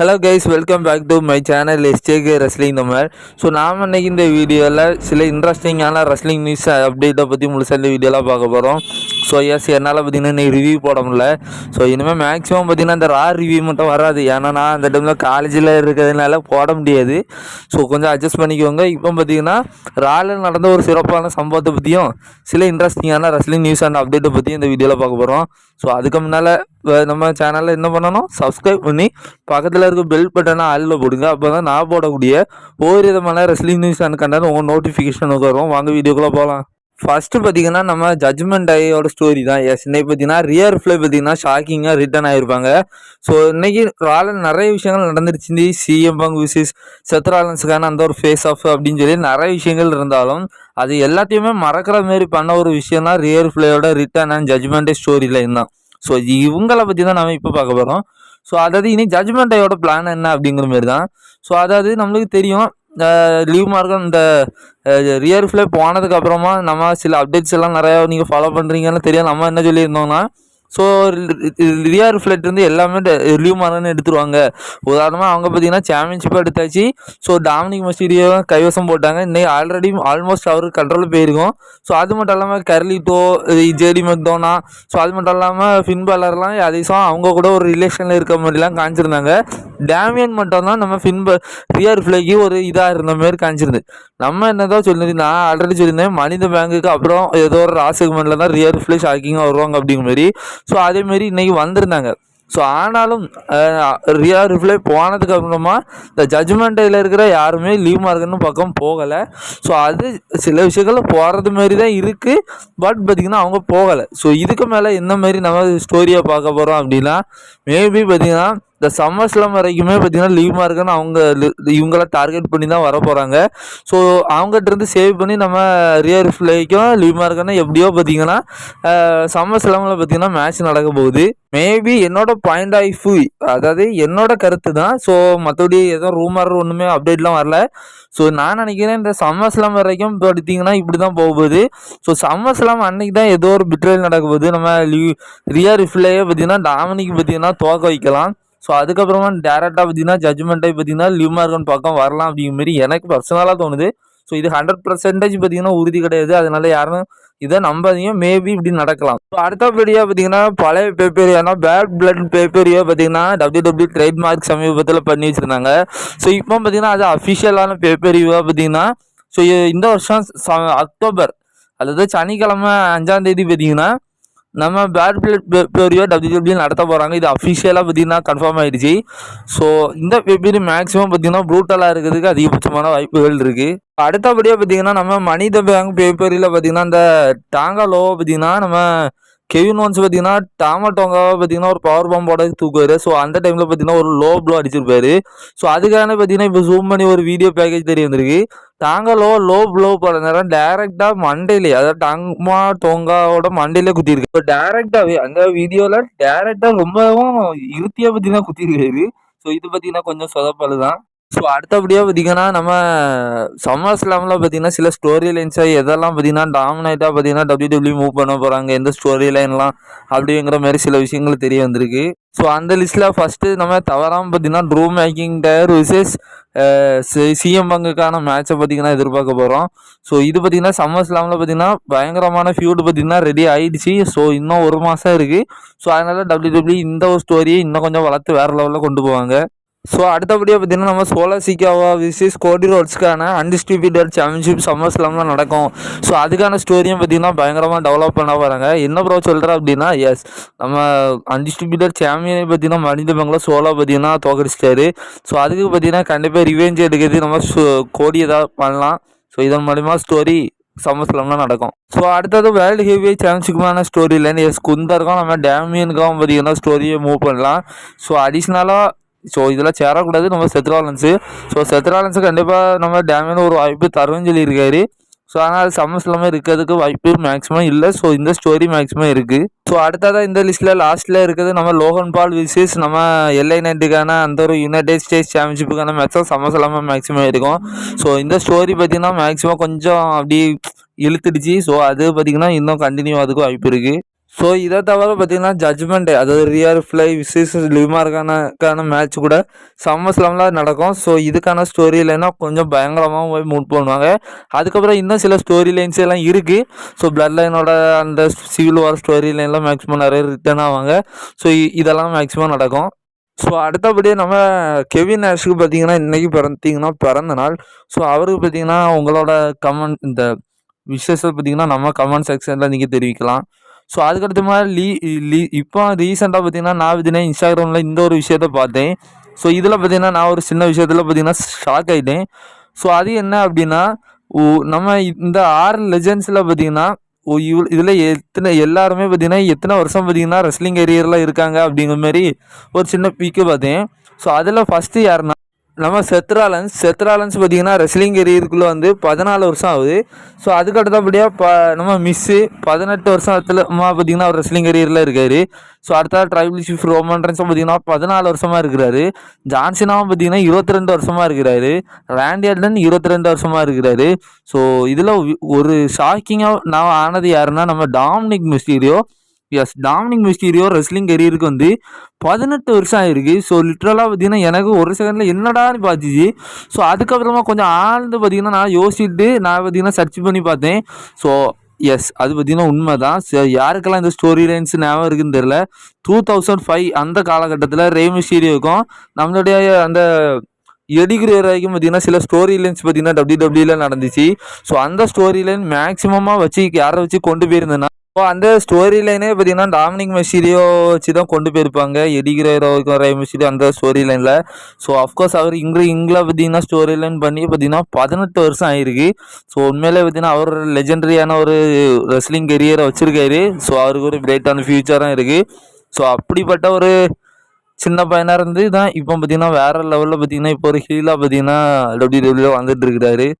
Hello guys welcome back to my channel STK wrestling Tamil so நாம் இன்றைக்கி இந்த வீடியோவில் சில இன்ட்ரெஸ்டிங்கான ரெஸ்லிங் நியூஸ் அப்டேட்டை பற்றி முழுசாக இந்த வீடியோலாம் பார்க்க போகிறோம் ஸோ எஸ் என்னால் பார்த்தீங்கன்னா இன்னைக்கு ரிவ்யூ போட முடியல. ஸோ இனிமேல் மேக்ஸிமம் பார்த்தீங்கன்னா இந்த ரா ரிவ்யூ மட்டும் வராது. ஏன்னா நான் அந்த டைமில் காலேஜில் இருக்கிறதுனால போட முடியாது. ஸோ கொஞ்சம் அட்ஜஸ்ட் பண்ணிக்கோங்க. இப்போ பார்த்தீங்கன்னா ராலில் நடந்த ஒரு சிறப்பான சம்பவத்தை பற்றியும் சில இன்ட்ரெஸ்டிங்கான ரெஸ்லிங் நியூஸ் அண்ட் அப்டேட்டை பற்றியும் இந்த வீடியோவில் பார்க்க போகிறோம் ஸோ அதுக்கு முன்னால் நம்ம சேனலில் என்ன பண்ணணும்? சப்ஸ்கிரைப் பண்ணி பக்கத்தில் இருக்க பெல் பட்டனை ஆளில் போடுங்க. அப்போ தான் நான் போடக்கூடிய ஒவ்வொரு விதமான ரெஸ்லிங் நியூஸ் அண்ட் கண்டென்ட் உங்கள் நோட்டிஃபிகேஷனுக்கு வரும். வாங்க வீடியோக்குள்ளே போகலாம் ஃபஸ்ட்டு பார்த்தீங்கன்னா நம்ம ஜட்ஜ்மெண்ட் ஐயோட ஸ்டோரி தான். எஸ் இன்னைக்கு பார்த்தீங்கன்னா ரியர் ஃப்ளை பார்த்தீங்கன்னா ஷாக்கிங்காக ரிட்டர்ன் ஆகிருப்பாங்க ஸோ இன்னைக்கு ராலன் நிறைய விஷயங்கள் நடந்துருச்சு. சிஎம் பங்க் விசிஸ் செத்ராலன்ஸுக்கான அந்த ஒரு ஃபேஸ் ஆஃப் அப்படின்னு சொல்லி நிறைய விஷயங்கள் இருந்தாலும் அது எல்லாத்தையுமே மறக்கிற மாரி பண்ண ஒரு விஷயம் தான் ரியர் ஃப்ளையோட return and judgment storyline தான். ஸோ இவங்கள பற்றி தான் நம்ம இப்போ பார்க்க போகிறோம் ஸோ அதாவது இனி ஜட்மெண்ட் ஐயோட பிளான் என்ன அப்படிங்கிற மாதிரி தான். ஸோ அதாவது நம்மளுக்கு தெரியும் லீவ் மார்க்கம் இந்த ரியர் ஃப்ளே போனதுக்கு அப்புறமா நம்ம சில அப்டேட்ஸ் எல்லாம் நிறையா நீங்கள் ஃபாலோ பண்ணுறீங்கன்னு தெரியும் நம்ம என்ன சொல்லியிருந்தோம்னா ஸோ ரியார் ஃப்ளட் வந்து எல்லாமே ரிலீவ் மார்க்கன்னு எடுத்துருவாங்க. உதாரணமாக அவங்க பார்த்தீங்கன்னா சாம்பியன்ஷிப் எடுத்தாச்சு. ஸோ டாமினிக் மஸ்டீரியோ கைவசம் போட்டாங்க. இன்னைக்கு ஆல்ரெடி ஆல்மோஸ்ட் அவருக்கு கண்ட்ரோல் போயிருக்கும். ஸோ அது மட்டும் இல்லாமல் கர்லிட்டோ ஜேடி மெக்டோனா ஸோ அது மட்டும் இல்லாமல் ஃபின் பாலர்லாம் அதிகம் அவங்க கூட ஒரு ரிலேஷனில் இருக்க மாதிரிலாம் காமிச்சிருந்தாங்க. டேமியன் மட்டும் தான் நம்ம ஃபின்ப ரியர் ஃப்ளைக்கு ஒரு இதாக இருந்த மாதிரி காமிச்சிருந்து நம்ம என்னதான் சொல்லியிருந்தேன் நான் ஆல்ரெடி சொல்லியிருந்தேன் மனித பேங்குக்கு அப்புறம் ஏதோ ஒரு ராசிகமெண்ட்டில் தான் ரியர் ஃப்ளை ஷாக்கிங்காக வருவாங்க அப்படிங்கிற மாதிரி. ஸோ அதேமாரி இன்றைக்கி வந்திருந்தாங்க. ஸோ ஆனாலும் ரியா ரிப்ளை போனதுக்கு அப்புறமா இந்த ஜட்ஜ்மெண்ட்டில் இருக்கிற யாருமே லீவ் மார்க்குன்னு பக்கம் போகலை. ஸோ அது சில விஷயங்கள் போகிறது மாரி தான் இருக்குது பட் பார்த்திங்கன்னா அவங்க போகலை. ஸோ இதுக்கு மேலே என்ன மாரி நம்ம ஸ்டோரியை பார்க்க போகிறோம் அப்படின்னா மேபி பார்த்திங்கன்னா இந்த சம்மர் ஸ்லம் வரைக்குமே பார்த்திங்கன்னா லீவ் மார்க்குன்னு அவங்க இவங்களாம் டார்கெட் பண்ணி தான் வர போகிறாங்க ஸோ அவங்ககிட்ட இருந்து சேவ் பண்ணி நம்ம ரியர் ஃபிளைக்கும் லீவ் மார்க்குன்னு எப்படியோ பார்த்திங்கன்னா சம்மர் ஸ்லமில் பார்த்திங்கன்னா மேட்ச் நடக்க போகுது. மேபி என்னோட பாயிண்ட் ஆஃப் வியூ அதாவது என்னோட கருத்து தான். ஸோ மற்றபடி எதுவும் ரூமர் ஒன்றுமே அப்டேட்லாம் வரல. ஸோ நான் நினைக்கிறேன் இந்த சம்மர் ஸ்லாம் வரைக்கும் பார்த்தீங்கன்னா இப்படி தான் போக போகுது. ஸோ சம்மர் ஸ்லாம் அன்னைக்கு தான் ஏதோ ஒரு பிட்ரேல் நடக்க போகுது. நம்ம லீவ் ரியர் ரிஃப்ளையே பார்த்தீங்கன்னா டாமினிக்கு பார்த்தீங்கன்னா துவக்க வைக்கலாம். ஸோ அதுக்கப்புறமா டேரெக்டாக பார்த்தீங்கன்னா ஜட்ஜ்மெண்ட்டை பார்த்தீங்கன்னா லிவ் மார்க்கன் பக்கம் வரலாம் அப்படிங்கிற மாதிரி எனக்கு பர்சனலாக தோணுது. ஸோ இது ஹண்ட்ரட் பர்சன்டேஜ் பார்த்தீங்கன்னா உறுதி கிடையாது. அதனால யாரும் இதை நம்பாதீங்க. மேபி இப்படி நடக்கலாம். ஸோ அடுத்தபடியாக பார்த்தீங்கன்னா பழைய பேப்பரியானா பேட் பிளட் பேப்பரியா பார்த்தீங்கன்னா டபிள்யூ டபிள்யூ ட்ரேட் மார்க் சமீபத்தில் பண்ணி வச்சுருந்தாங்க. ஸோ இப்போ பார்த்தீங்கன்னா அது அஃபிஷியலான பேப்பரியாக பார்த்தீங்கன்னா ஸோ இந்த வருஷம் அக்டோபர் அதாவது சனிக்கிழமை அஞ்சாம் தேதி பார்த்தீங்கன்னா நம்ம பேட் பிளட் பேரியோ டபிள்யூ நடத்த போகிறாங்க இது அஃபிஷியலாக பார்த்தீங்கன்னா கன்ஃபார்ம் ஆகிடுச்சு ஸோ இந்த வெப்பீரி மேக்ஸிமம் பார்த்தீங்கன்னா ப்ரூட்டலாக இருக்கிறதுக்கு அதிகபட்சமான வாய்ப்புகள் இருக்குது அடுத்தபடியாக பார்த்தீங்கன்னா நம்ம மனித பேங்க் பேப்பரியில் பார்த்தீங்கன்னா இந்த டாங்காலோவை பார்த்தீங்கன்னா நம்ம கெவின் ஒன்ஸ் பார்த்தீங்கன்னா டாமட்டோங்காவை பார்த்தீங்கன்னா ஒரு பவர் பம்போட தூக்குவார். ஸோ அந்த டைமில் பார்த்தீங்கன்னா ஒரு லோ ப்ளோ அடிச்சிருப்பாரு. ஸோ அதுக்கான பார்த்தீங்கன்னா இப்போ ஜூம் பண்ணி ஒரு வீடியோ பேக்கேஜ் தெரிய வந்திருக்கு. டாங்கலோ லோ ப்ளோ போட நேரம் டேரெக்டாக மண்டையிலே அதாவது டாங்மா டோங்காவோட மண்டையிலே குத்திருக்கு இப்போ டேரெக்டாகவே அந்த வீடியோவில் டேரெக்டாக ரொம்பவும் இறுத்தியாக பற்றி தான் குத்திருக்காரு ஸோ இது பார்த்தீங்கன்னா கொஞ்சம் சொதப்பல் தான். ஸோ அடுத்தபடியாக பார்த்தீங்கன்னா நம்ம சம்மர் ஸ்லாமில் பார்த்தீங்கன்னா சில ஸ்டோரி லைன்ஸாக எதெல்லாம் பார்த்தீங்கன்னா டாமினேட்டாக பார்த்தீங்கன்னா டபிள்யூ டபிள்யூ மூவ் பண்ண போகிறாங்க எந்த ஸ்டோரி லைன்லாம் அப்படிங்கிற மாதிரி சில விஷயங்கள் தெரிய வந்திருக்கு. ஸோ அந்த லிஸ்ட்டில் ஃபஸ்ட்டு நம்ம தவறாமல் பார்த்தீங்கன்னா true making tyre versus CM பங்குக்கான மேட்சை பார்த்தீங்கன்னா எதிர்பார்க்க போகிறோம் ஸோ இது பார்த்தீங்கன்னா சம்மர் ஸ்லாமில் பார்த்தீங்கன்னா பயங்கரமான ஃபியூடு பார்த்தீங்கன்னா ரெடி ஆகிடுச்சு ஸோ இன்னும் ஒரு மாதம் இருக்குது ஸோ அதனால் டபிள்யூ டபிள்யூ இந்த ஒரு ஸ்டோரியை இன்னும் கொஞ்சம் வளர்த்து வேறு லெவலில் கொண்டு போவாங்க. ஸோ அடுத்தபடியாக பார்த்தீங்கன்னா நம்ம சோலா சிக்காவா விசிஸ் கோடி ரோட்ஸ்க்கான அன்டிஸ்ட்ரிபியூட்டர் சாம்பியன்ஷிப் சம்மர் ஸ்லாம்லாம் நடக்கும். ஸோ அதுக்கான ஸ்டோரியும் பார்த்தீங்கன்னா பயங்கரமாக டெவலப் பண்ண போகிறாங்க என்ன ப்ரோ சொல்கிறேன் அப்படின்னா எஸ் நம்ம அன்டிஸ்ட்ரிபியூட்டர் சாம்பியனை பார்த்தீங்கன்னா மனித பங்களா சோலா பார்த்தீங்கன்னா தோக்கடிச்சிட்டாரு. ஸோ அதுக்கு பார்த்தீங்கன்னா கண்டிப்பாக ரிவெஞ்ச் எடுக்கிறது நம்ம கோடி ஏதாவது பண்ணலாம். ஸோ இதன் மூலிமா ஸ்டோரி சம்மர்ஸ்லாம்லாம் நடக்கும். ஸோ அடுத்தது வேர்ல்டு ஹெவி சாம்பியன்ஷிப்புக்கான ஸ்டோரி இல்லைன்னு எஸ் குந்தருக்கும் நம்ம டேமியனுக்கும் பார்த்தீங்கன்னா ஸ்டோரியை மூவ் பண்ணலாம். ஸோ அடிஷ்னலாக ஸோ இதெல்லாம் சேரக்கூடாது. நம்ம செத்ராலன்ஸு ஸோ செத்ராலன்ஸு கண்டிப்பாக நம்ம டேமேஜ் ஒரு வாய்ப்பு தருவேன்னு சொல்லியிருக்காரு. ஸோ ஆனால் அது இல்லாமல் இருக்கிறதுக்கு வாய்ப்பு மேக்ஸிமம் இல்லை. ஸோ இந்த ஸ்டோரி மேக்ஸிமம் இருக்குது ஸோ அடுத்ததாக இந்த லிஸ்ட்டில் லாஸ்ட்டில் இருக்கிறது நம்ம லோகன் பால் விசிஸ் நம்ம எல்ஐ நைட்டுக்கான அந்த ஒரு யுனைடெட் ஸ்டேட்ஸ் சாம்பியன்ஷிப்புக்கான மேட்சும் இல்லாமல் மேக்ஸிமம் இருக்கும் ஸோ இந்த ஸ்டோரி பார்த்திங்கன்னா மேக்ஸிமம் கொஞ்சம் அப்படி இழுத்துடுச்சு. ஸோ அது பார்த்திங்கன்னா இன்னும் கண்டினியூ அதுக்கும் வாய்ப்பு இருக்குது ஸோ இதை தவிர பார்த்தீங்கன்னா ஜட்மெண்ட் அதாவது ரியர் ஃப்ளை விசேஷ லிமார்க்கானக்கான மேட்ச் கூட சம்மர் ஸ்லாமில் நடக்கும். ஸோ இதுக்கான ஸ்டோரி லைனாக கொஞ்சம் பயங்கரமாக போய் மூட் பண்ணுவாங்க. அதுக்கப்புறம் இன்னும் சில ஸ்டோரி லைன்ஸ் எல்லாம் இருக்குது ஸோ பிளட் லைனோட அந்த சிவில் வார் ஸ்டோரி லைன்லாம் மேக்ஸிமம் நிறைய ரிட்டர்ன் ஆவாங்க. ஸோ இதெல்லாம் மேக்ஸிமம் நடக்கும். ஸோ அடுத்தபடியே நம்ம கெவின் நேஷுக்கு பார்த்தீங்கன்னா இன்றைக்கி பிறந்தீங்கன்னா பிறந்த நாள். ஸோ அவருக்கு பார்த்தீங்கன்னா உங்களோட கமெண்ட் இந்த விஷயத்தை பார்த்தீங்கன்னா நம்ம கமெண்ட் செக்ஷனில் நீங்கள் தெரிவிக்கலாம். ஸோ அதுக்கடுத்து மாதிரி லீ லீ இப்போ ரீசெண்டாக பார்த்தீங்கன்னா நான் பார்த்தீங்கன்னா இன்ஸ்டாகிராமில் இந்த ஒரு விஷயத்த பார்த்தேன். ஸோ இதில் பார்த்தீங்கன்னா நான் ஒரு சின்ன விஷயத்தில் பார்த்தீங்கன்னா ஷாக் ஆகிட்டேன் ஸோ அது என்ன அப்படின்னா ஓ- நம்ம இந்த ஆறு லெஜெண்ட்ஸில் பார்த்தீங்கன்னா ஓ இவ் இதில் எத்தனை எல்லாருமே பார்த்தீங்கன்னா எத்தனை வருஷம் பார்த்தீங்கன்னா ரெஸ்லிங் கரியரில் இருக்காங்க அப்படிங்கிற மாதிரி ஒரு சின்ன பீக்கு பார்த்தேன். ஸோ அதில் ஃபஸ்ட்டு யாருன்னா நம்ம செத்ராலன்ஸ் செத்ராலன்ஸ் பார்த்தீங்கன்னா ரெஸ்லிங் கரியருக்குள்ளே வந்து பதினாலு வருஷம் ஆகுது. ஸோ அதுக்கு அடுத்தபடியாக ப நம்ம மிஸ்ஸு பதினெட்டு வருஷத்துல பார்த்தீங்கன்னா அவர் ரெஸ்லிங் கரியரில் இருக்கார். ஸோ அடுத்த ட்ரைபிள் சீஃப் ரோமன் ரென்ஸும் பார்த்தீங்கன்னா பதினாலு வருஷமாக இருக்கிறாரு. ஜான்சினாவும் பார்த்தீங்கன்னா இருபத்தி ரெண்டு வருஷமாக இருக்கிறாரு. ரேண்டி ஆர்டன் இருபத்தி ரெண்டு வருஷமாக இருக்கிறாரு. ஸோ இதில் ஒரு ஷாக்கிங்காக நான் ஆனது யாருன்னா நம்ம Dominik Mysterio yes Dominik Mysterio wrestling கெரியருக்கு வந்து பதினெட்டு வருஷம் ஆயிருக்கு. ஸோ லிட்ரலாக பார்த்தீங்கன்னா எனக்கு ஒரு செகண்டில் என்னடான்னு பார்த்துச்சு ஸோ அதுக்கப்புறமா கொஞ்சம் ஆழ்ந்து பார்த்தீங்கன்னா நான் யோசிச்சுட்டு நான் பார்த்தீங்கன்னா சர்ச் பண்ணி பார்த்தேன். ஸோ எஸ் அது பார்த்தீங்கன்னா உண்மை தான் யாருக்கெல்லாம் இந்த ஸ்டோரி லைன்ஸ் ஞாபகம் இருக்குன்னு தெரில டூ தௌசண்ட் ஃபைவ் அந்த காலகட்டத்தில் ரேமிஸ்டீரியோக்கும் நம்மளுடைய அந்த எடிகிற வரைக்கும் பார்த்தீங்கன்னா சில ஸ்டோரி லைன்ஸ் பார்த்தீங்கன்னா டபிள்யூ டபிள்யூல நடந்துச்சு. ஸோ அந்த ஸ்டோரி லைன் மேக்ஸிமமாக வச்சு யாரை வச்சு கொண்டு போயிருந்தேன்னா இப்போ அந்த ஸ்டோரி லைனே பார்த்தீங்கன்னா டாமினிக் மெஷீரியோ வச்சு தான் கொண்டு போயிருப்பாங்க. எடிகிரோக்கும் ரே மெஷீரியோ அந்த ஸ்டோரி லைனில் ஸோ அஃப்கோர்ஸ் அவர் இங்கே இங்கில் பார்த்தீங்கன்னா ஸ்டோரி லைன் பண்ணி பார்த்தீங்கன்னா பதினெட்டு வருஷம் ஆயிருக்கு. ஸோ உண்மையிலே பார்த்தீங்கன்னா அவர் லெஜெண்டரியான ஒரு ரெஸ்லிங் கெரியரை வச்சுருக்காரு. ஸோ அவருக்கு ஒரு பிரைட்டான ஃபியூச்சரும் இருக்குது ஸோ அப்படிப்பட்ட ஒரு சின்ன பையனாக இருந்து தான் இப்போ பார்த்தீங்கன்னா வேற லெவலில் பார்த்தீங்கன்னா இப்போ ஒரு ஹீலாக பார்த்தீங்கன்னா டபிள்யூ டபிள்யூ வந்துட்டு இருக்கிறாரு.